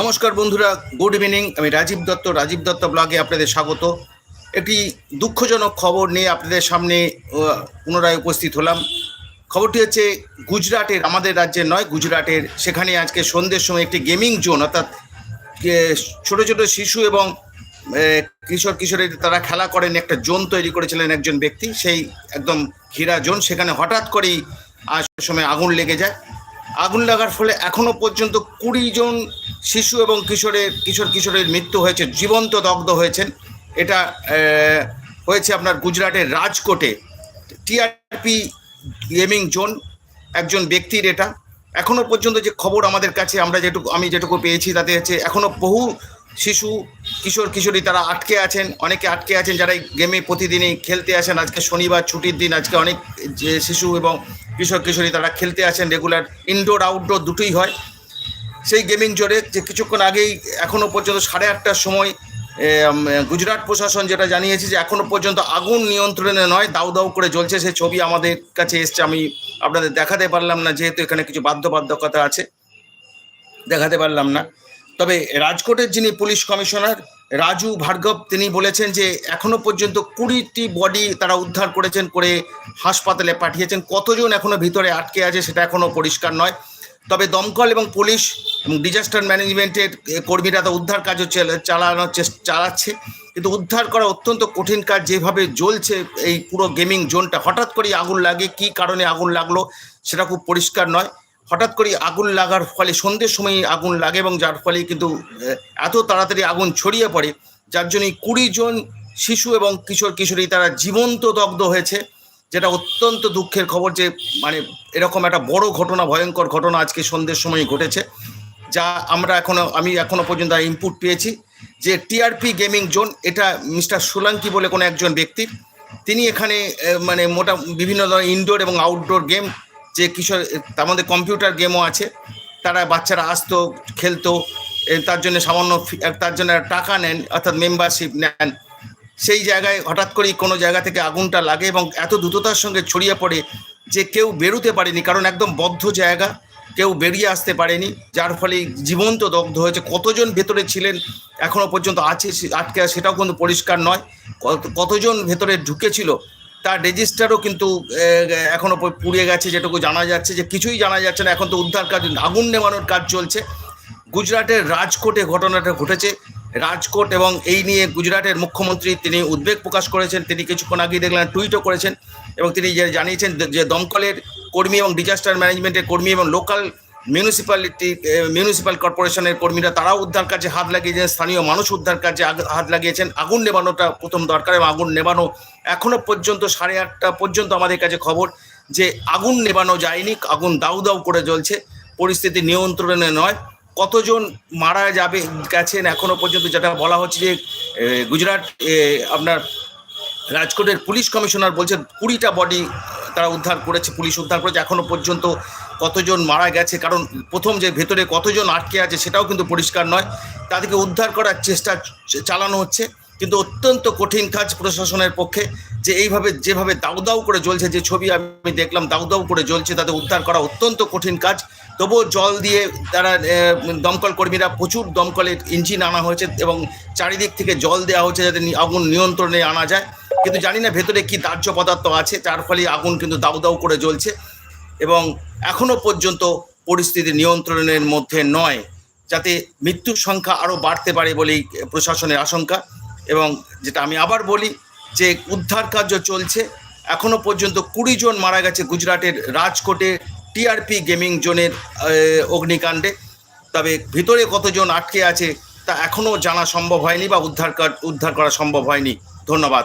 নমস্কার বন্ধুরা, good evening. আমি রাজীব দত্ত রাজীব দত্ত ব্লগে আপনাদের স্বাগত। একটি দুঃখজনক খবর নিয়ে আপনাদের সামনে পুনরায় উপস্থিত হলাম। খবরটি হচ্ছে, গুজরাটের, আমাদের রাজ্যের নয়, গুজরাটের। সেখানে আজকে সন্ধ্যের সময় একটি গেমিং জোন, অর্থাৎ ছোট ছোট শিশু এবং কিশোর কিশোরী তারা খেলা করেন, একটা জোন তৈরি করেছিলেন একজন ব্যক্তি। সেই একদম ঘিরা জোন। সেখানে হঠাৎ করেই আজ সময় আগুন লেগে যায়। আগুন লাগার ফলে এখনও পর্যন্ত কুড়ি জন শিশু এবং কিশোরের, কিশোর কিশোরের মৃত্যু হয়েছে, জীবন্ত দগ্ধ হয়েছেন। এটা হয়েছে আপনার গুজরাটের রাজকোটে। টিআরপি গেমিং জোন একজন ব্যক্তির এটা। এখনও পর্যন্ত যে খবর আমাদের কাছে, আমরা যেটুকু, আমি যেটুকু পেয়েছি তাতে হচ্ছে এখনও বহু শিশু, কিশোর, কিশোরী তারা আটকে আছেন, অনেকে আটকে আছেন যারা গেমে প্রতিদিনই খেলতে আসেন। আজকে শনিবার ছুটির দিন, আজকে অনেক যে শিশু এবং কিশোর কিশোরী তারা খেলতে আসেন রেগুলার ইনডোর আউটডোর দুটোই হয়। সেই গেমিং জোরে যে কিছুক্ষণ আগেই এখনও পর্যন্ত সাড়ে আটটার সময় গুজরাট প্রশাসন যেটা জানিয়েছে যে এখনও পর্যন্ত আগুন নিয়ন্ত্রণে নয়, দাউ দাউ করে জ্বলছে। সেই ছবি আমাদের কাছে এসছে, আমি আপনাদের দেখাতে পারলাম না, যেহেতু এখানে কিছু বাধ্যবাধকতা আছে, দেখাতে পারলাম না। তবে রাজকোটের যিনি পুলিশ কমিশনার রাজু ভার্গব, তিনি বলেছেন যে এখনও পর্যন্ত কুড়িটি বডি তারা উদ্ধার করেছেন, করে হাসপাতালে পাঠিয়েছেন। কতজন এখনও ভিতরে আটকে আছে সেটা এখনও পরিষ্কার নয়। তবে দমকল এবং পুলিশ এবং ডিজাস্টার ম্যানেজমেন্টের কর্মীরা তো উদ্ধার কাজও চালানোর চেষ্টা চালাচ্ছে। কিন্তু উদ্ধার করা অত্যন্ত কঠিন কাজ, যেভাবে জ্বলছে এই পুরো গেমিং জোনটা হঠাৎ করেই আগুন লাগে, কি কারণে আগুন লাগল সেটা খুব পরিষ্কার নয়। হঠাৎ করে আগুন লাগার ফলে, সন্ধ্যের সময় আগুন লাগে এবং যার ফলে কিন্তু এত তাড়াতাড়ি আগুন ছড়িয়ে পড়ে। যার জন্য কুড়ি জন শিশু এবং কিশোর কিশোরী তারা জীবন্ত দগ্ধ হয়েছে, যেটা অত্যন্ত দুঃখের খবর যে মানে এরকম একটা বড় ঘটনা, ভয়ঙ্কর ঘটনা আজকে সন্ধ্যের সময় ঘটেছে, যা আমরা এখনও, আমি এখনও পর্যন্ত ইনপুট পেয়েছি যে টিআরপি গেমিং জোন এটা মিস্টার সোলাঙ্কি বলে কোনো একজন ব্যক্তির তিনি এখানে মানে মোটা, বিভিন্ন ধরনের ইনডোর এবং আউটডোর গেম যে কিশোর, তার মধ্যে কম্পিউটার গেমও আছে। তারা বাচ্চারা আসতো, খেলতো তার জন্য সামান্য তার জন্য টাকা নেন, অর্থাৎ মেম্বারশিপ নেন। সেই জায়গায় হঠাৎ করেই কোনো জায়গা থেকে আগুনটা লাগে এবং এত দ্রুততার সঙ্গে ছড়িয়ে পড়ে যে কেউ বেরোতে পারেনি, কারণ একদম বদ্ধ জায়গা। কেউ বেরিয়ে আসতে পারেনি, যার ফলে জীবন্ত দগ্ধ হয়েছে। কতজন ভেতরে ছিলেন, এখনও পর্যন্ত আছে আটকে, সেটাও কিন্তু পরিষ্কার নয়। কত- কতজন ভেতরে ঢুকেছিল তার রেজিস্টারও কিন্তু এখনও পুড়িয়ে গেছে, যেটুকু জানা যাচ্ছে, যে কিছুই জানা যাচ্ছে না। এখন তো উদ্ধার কাজ, আগুন নেমানোর কাজ চলছে। গুজরাটের রাজকোটে ঘটনাটা ঘটেছে। রাজকোট এবং এই নিয়ে গুজরাটের মুখ্যমন্ত্রী তিনি উদ্বেগ প্রকাশ করেছেন। তিনি কিছুক্ষণ আগেই দেখলেন, টুইটও করেছেন এবং তিনি জানিয়েছেন যে দমকলের কর্মী এবং ডিজাস্টার ম্যানেজমেন্টের কর্মী এবং লোকাল মিউনিসিপ্যালিটি মিউনিসিপ্যাল কর্পোরেশনের কর্মীরা তারাও উদ্ধার কাজে হাত লাগিয়েছেন, স্থানীয় মানুষ উদ্ধার কাজে হাত লাগিয়েছেন, আগুন নেবানোটা প্রথম দরকার এবং আগুন নেবানো এখনও পর্যন্ত সাড়ে আটটা পর্যন্ত আমাদের কাছে খবর যে আগুন নেবানো যায়নি, আগুন দাউ দাউ করে জ্বলছে, পরিস্থিতি নিয়ন্ত্রণে নয়। কতজন মারা যাবে, গেছেন এখনও পর্যন্ত যেটা বলা হচ্ছে যে গুজরাট আপনার রাজকোটের পুলিশ কমিশনার বলছে কুড়িটা বডি তারা উদ্ধার করেছে, পুলিশ উদ্ধার করেছে, এখনও পর্যন্ত কতজন মারা গেছে, কারণ প্রথম যে ভেতরে কতজন আটকে আছে সেটাও কিন্তু পরিষ্কার নয়। তাদেরকে উদ্ধার করার চেষ্টা চালানো হচ্ছে। কিন্তু অত্যন্ত কঠিন কাজ প্রশাসনের পক্ষে যে এইভাবে, যেভাবে দাউ দাউ করে জ্বলছে, যে ছবি আমি দেখলাম, দাউ দাউ করে জ্বলছে, তাদের উদ্ধার করা অত্যন্ত কঠিন কাজ। তবুও জল দিয়ে তারা দমকল কর্মীরা প্রচুর দমকলের ইঞ্জিন আনা হয়েছে এবং চারিদিক থেকে জল দেওয়া হচ্ছে যাতে আগুন নিয়ন্ত্রণে আনা যায়। কিন্তু জানি না ভেতরে কি দাহ্য পদার্থ আছে, তার ফলে আগুন কিন্তু দাউ দাউ করে জ্বলছে। এবং এখনও পর্যন্ত পরিস্থিতি নিয়ন্ত্রণের মধ্যে নয়, যাতে মৃত্যুর সংখ্যা আরও বাড়তে পারে বলেই প্রশাসনের আশঙ্কা। এবং যেটা আমি আবার বলি যে উদ্ধার কার্য চলছে, এখনও পর্যন্ত কুড়ি জন মারা গেছে গুজরাটের রাজকোটে টিআরপি গেমিং জোনের অগ্নিকাণ্ডে। তবে ভিতরে কতজন আটকে আছে তা এখনও জানা সম্ভব হয়নি বা উদ্ধার উদ্ধার করা সম্ভব হয়নি। ধন্যবাদ।